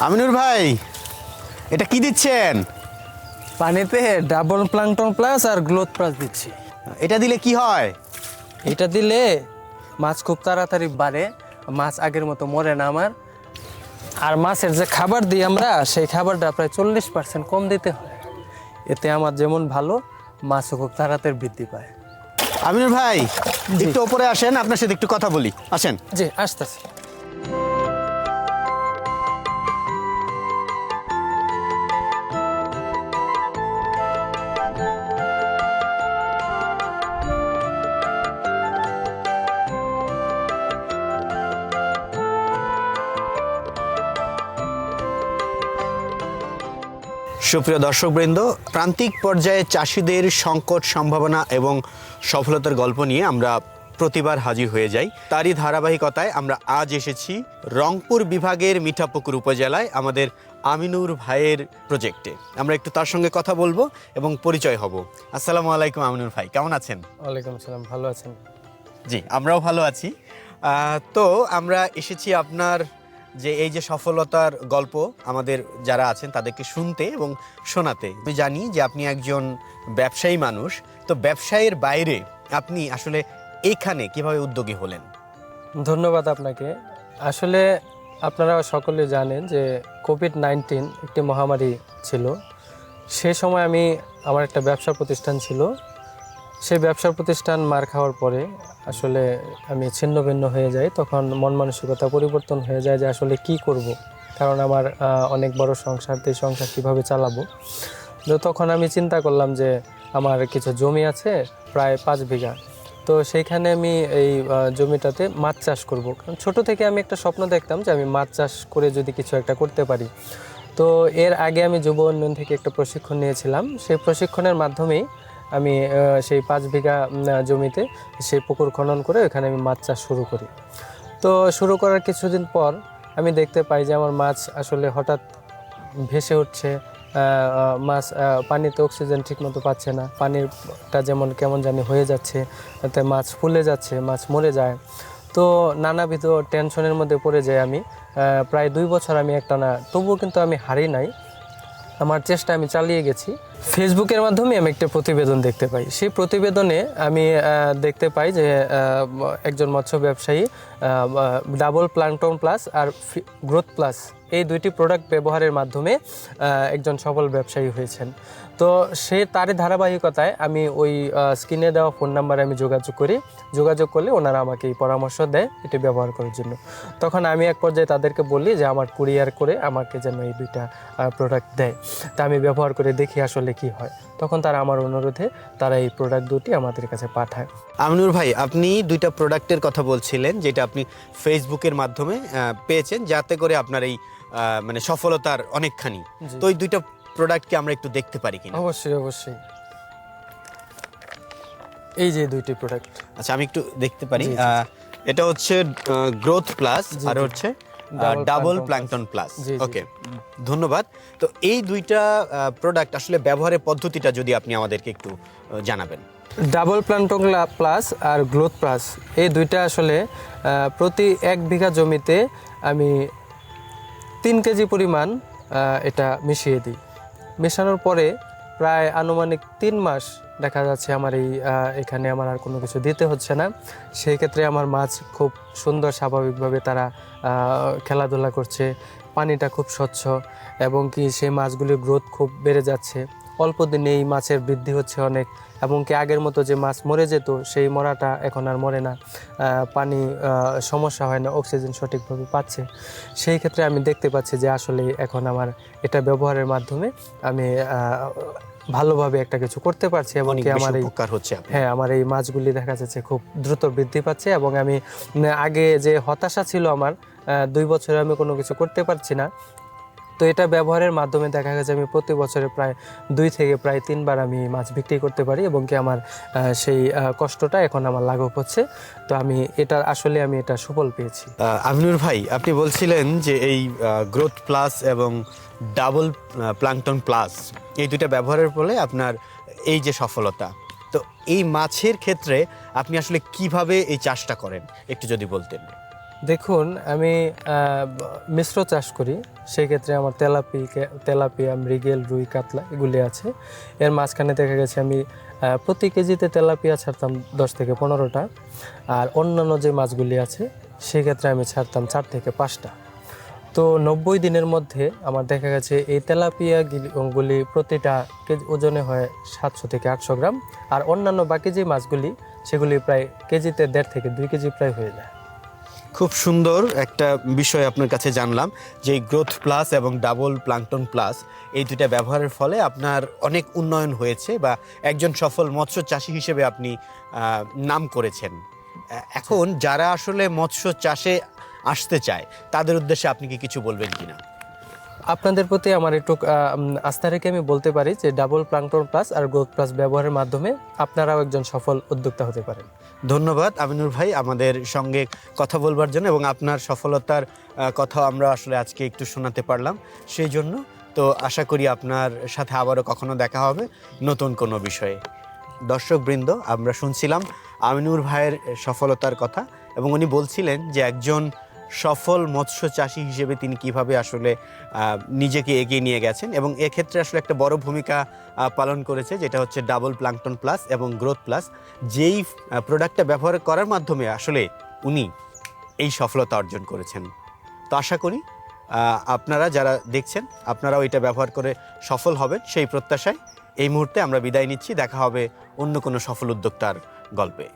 আমিনুর ভাই এটা কি দিচ্ছেন? পানিতে ডাবল প্লাংটন প্লাস আর গ্লোথ প্লাস দিচ্ছি। এটা দিলে কি হয়? এটা দিলে মাছ খুব তাড়াতাড়ি বাড়ে মাছ আগের মতো মরে না আমার। আর মাছের যে খাবার দিই আমরা সেই খাবারটা প্রায় চল্লিশ পার্সেন্ট কম দিতে হয়। এতে আমার যেমন ভালো মাছও খুব তাড়াতাড়ি বৃদ্ধি পায়। আমিনুর ভাই একটু ওপরে আসেন আপনার সাথে একটু কথা বলি। আসেন। জি আসতেছি। সুপ্রিয় দর্শকবৃন্দ প্রান্তিক পর্যায়ে চাষিদের সংকট সম্ভাবনা এবং সফলতার গল্প নিয়ে আমরা প্রতিবার হাজির হয়ে যাই। তারই ধারাবাহিকতায় আমরা আজ এসেছি রংপুর বিভাগের মিঠাপুকুর উপজেলায় আমাদের আমিনুর ভাইয়ের প্রজেক্টে আমরা একটু তার সঙ্গে কথা বলব এবং পরিচয় হব। আসসালামু আলাইকুম আমিনুর ভাই কেমন আছেন? ওয়ালাইকুম আসসালাম ভালো আছেন? জি আমরাও ভালো আছি। তো আমরা এসেছি আপনার যে এই যে সফলতার গল্প আমাদের যারা আছেন তাদেরকে শুনতে এবং শোনাতে। আমি জানি যে আপনি একজন ব্যবসায়ী মানুষ, তো ব্যবসায়ের বাইরে আপনি আসলে এখানে কীভাবে উদ্যোগী হলেন? ধন্যবাদ আপনাকে। আসলে আপনারা সকলে জানেন যে কোভিড নাইন্টিন একটি মহামারী ছিল। সে সময় আমি, আমার একটা ব্যবসা প্রতিষ্ঠান ছিল। সেই ব্যবসা প্রতিষ্ঠান মার খাওয়ার পরে আসলে আমি ছিন্ন ভিন্ন হয়ে যাই, তখন মন মানসিকতা পরিবর্তন হয়ে যায় যে আসলে কি করব। কারণ আমার অনেক বড় সংসার, তো সংসার কীভাবে চালাবো? তো তখন আমি চিন্তা করলাম যে আমার কিছু জমি আছে, প্রায় পাঁচ বিঘা। তো সেইখানে আমি এই জমিটাতে মাছ চাষ করব। কারণ ছোটো থেকে আমি একটা স্বপ্ন দেখতাম যে আমি মাছ চাষ করে যদি কিছু একটা করতে পারি। তো এর আগে আমি যুব উন্নয়ন থেকে একটা প্রশিক্ষণ নিয়েছিলাম। সেই প্রশিক্ষণের মাধ্যমেই আমি সেই পাঁচ বিঘা জমিতে সেই পুকুর খনন করে ওখানে আমি মাছ চাষ শুরু করি। তো শুরু করার কিছুদিন পর আমি দেখতে পাই যে আমার মাছ আসলে হঠাৎ ভেসে উঠছে মাছ পানিতে অক্সিজেন ঠিকমতো পাচ্ছে না পানিরটা যেমন কেমন জানি হয়ে যাচ্ছে, তাতে মাছ ফুলে যাচ্ছে, মাছ মরে যায়। তো নানাবিধ টেনশনের মধ্যে পড়ে যাই আমি প্রায় দুই বছর আমি একটা না তবুও কিন্তু আমি হারি নাই। আমার চেষ্টা আমি চালিয়ে গেছি। ফেসবুকের মাধ্যমে আমি একটা প্রতিবেদন দেখতে পাই। সেই প্রতিবেদনে আমি দেখতে পাই যে একজন মৎস্য ব্যবসায়ী ডাবল প্লান্টন প্লাস আর গ্রোথ প্লাস এই দুইটি প্রোডাক্ট ব্যবহারের মাধ্যমে একজন সফল ব্যবসায়ী হয়েছেন। তো সে তারই ধারাবাহিকতায় আমি ওই স্ক্রিনে দেওয়া ফোন নাম্বারে আমি যোগাযোগ করি। যোগাযোগ করলে ওনারা আমাকে এই পরামর্শ দেয় এটি ব্যবহার করার জন্য। তখন আমি এক পর্যায়ে তাদেরকে বলি যে, আমার কুরিয়ার করে আমাকে যেন এই দুইটা প্রোডাক্ট দেয়। তা আমি ব্যবহার করে দেখি আসলে কি হয়? তখন তারা আমার অনুরোধে তারা এই প্রোডাক্ট দুটি আমাদের কাছে পাঠায়। আমিনুর ভাই আপনি দুইটা প্রোডাক্টের কথা বলছিলেন যেটা আপনি ফেসবুকের মাধ্যমে পেয়েছেন যাতে করে আপনার এই মানে সফলতার অনেকখানি। তো ওই দুইটা প্রোডাক্টকে আমরা একটু দেখতে পারি কিনা? অবশ্যই অবশ্যই। এই যে দুইটি প্রোডাক্ট আচ্ছা আমি একটু দেখতে পারি। এটা হচ্ছে গ্রোথ প্লাস আর হচ্ছে ডাবল প্ল্যাঙ্কটন প্লাস। ওকে ধন্যবাদ। তো এই দুইটা প্রোডাক্ট আসলে ব্যবহারের পদ্ধতিটা যদি আপনি আমাদেরকে একটু জানাবেন। ডাবল প্লান্টন প্লাস আর গ্রোথ প্লাস এই দুইটা আসলে প্রতি এক বিঘা জমিতে আমি তিন কেজি পরিমাণ এটা মিশিয়ে দিই। মেশানোর পরে প্রায় আনুমানিক তিন মাস দেখা যাচ্ছে আমার এই এখানে আমার আর কোনো কিছু দিতে হচ্ছে না। সেই ক্ষেত্রে আমার মাছ খুব সুন্দর স্বাভাবিকভাবে তারা খেলাধুলা করছে, পানিটা খুব স্বচ্ছ এবং কি সেই মাছগুলির গ্রোথ খুব বেড়ে যাচ্ছে। অল্প দিনে এই মাছের বৃদ্ধি হচ্ছে অনেক এবং কি আগের মতো যে মাছ মরে যেত, সেই মরাটা এখন আর মরে না। পানি সমস্যা হয় না, অক্সিজেন সঠিকভাবে পাচ্ছে। সেই ক্ষেত্রে আমি দেখতে পাচ্ছি যে আসলে এখন আমার এটা ব্যবহারের মাধ্যমে আমি ভালোভাবে একটা কিছু করতে পারছি এবং কি আমার এই উপকার হচ্ছে হ্যাঁ আমার এই মাছগুলি দেখা যাচ্ছে খুব দ্রুত বৃদ্ধি পাচ্ছে এবং আমি আগে যে হতাশা ছিল আমার আহ, দুই বছরে আমি কোনো কিছু করতে পারছি না। তো এটা ব্যবহারের মাধ্যমে দেখা গেছে আমি প্রতি বছরে প্রায় দুই থেকে প্রায় তিনবার আমি মাছ বিক্রি করতে পারি এবং কি আমার সেই কষ্টটা এখন আমার লাঘব হচ্ছে। তো আমি এটা, আসলে আমি এটা সুফল পেয়েছি। আমিনুর ভাই, আপনি বলছিলেন যে এই গ্রোথ প্লাস এবং ডাবল প্লাঙ্কটন প্লাস এই দুইটা ব্যবহারের ফলে আপনার এই যে সফলতা। তো এই মাছের ক্ষেত্রে আপনি আসলে কীভাবে এই চাষটা করেন? একটু যদি বলতেন। দেখুন, আমি মিশ্র চাষ করি। সেই ক্ষেত্রে আমার তেলাপি তেলাপিয়া মৃগেল রুই, কাতলা এগুলি আছে। এর মাঝখানে দেখা গেছে আমি প্রতি কেজিতে তেলাপিয়া ছাড়তাম দশ থেকে পনেরোটা। আর অন্যান্য যে মাছগুলি আছে, সেক্ষেত্রে আমি ছাড়তাম চার থেকে পাঁচটা। তো নব্বই দিনের মধ্যে আমার দেখা গেছে, এই তেলাপিয়া গিলি- গুলি প্রতিটা কেজি ওজনে হয় সাতশো থেকে আটশো গ্রাম। আর অন্যান্য বাকি যে মাছগুলি, সেগুলি প্রায় কেজিতে দেড় থেকে দুই কেজি প্রায় হয়ে যায়। খুব সুন্দর একটা বিষয় আপনার কাছে জানলাম যে গ্রোথ প্লাস এবং ডাবল প্লাংটন প্লাস এই দুটা ব্যবহারের ফলে আপনার অনেক উন্নয়ন হয়েছে বা একজন সফল মৎস্য চাষি হিসেবে আপনি নাম করেছেন। এখন যারা আসলে মৎস্য চাষে আসতে চায়, তাদের উদ্দেশ্যে আপনি কি কিছু বলবেন কিনা? আপনাদের প্রতি আমার একটু আস্থা রেখে আমি বলতে পারি যে ডাবল প্লাঙ্কটন প্লাস আর গ্রোথ প্লাস ব্যবহারের মাধ্যমে আপনারাও একজন সফল উদ্যোক্তা হতে পারেন। ধন্যবাদ আমিনুর ভাই আমাদের সঙ্গে কথা বলবার জন্য এবং আপনার সফলতার কথাও আমরা আসলে আজকে একটু শোনাতে পারলাম। সেই জন্য তো আশা করি আপনার সাথে আবারও কখনো দেখা হবে নতুন কোনো বিষয়ে। দর্শকবৃন্দ, আমরা শুনছিলাম আমিনুর ভাইয়ের সফলতার কথা এবং উনি বলছিলেন যে একজন সফল মৎস্য চাষি হিসেবে তিনি কীভাবে আসলে নিজেকে এগিয়ে নিয়ে গেছেন এবং এক্ষেত্রে আসলে একটা বড় ভূমিকা পালন করেছে যেটা হচ্ছে ডাবল প্লাঙ্কটন প্লাস এবং গ্রোথ প্লাস। যেই প্রোডাক্টটা ব্যবহার করার মাধ্যমে আসলে উনি এই সফলতা অর্জন করেছেন। তো আশা করি আপনারা যারা দেখছেন, আপনারাও এটা ব্যবহার করে সফল হবেন সেই প্রত্যাশায় এই মুহূর্তে আমরা বিদায় নিচ্ছি। দেখা হবে অন্য কোনো সফল উদ্যোক্তার গল্পে।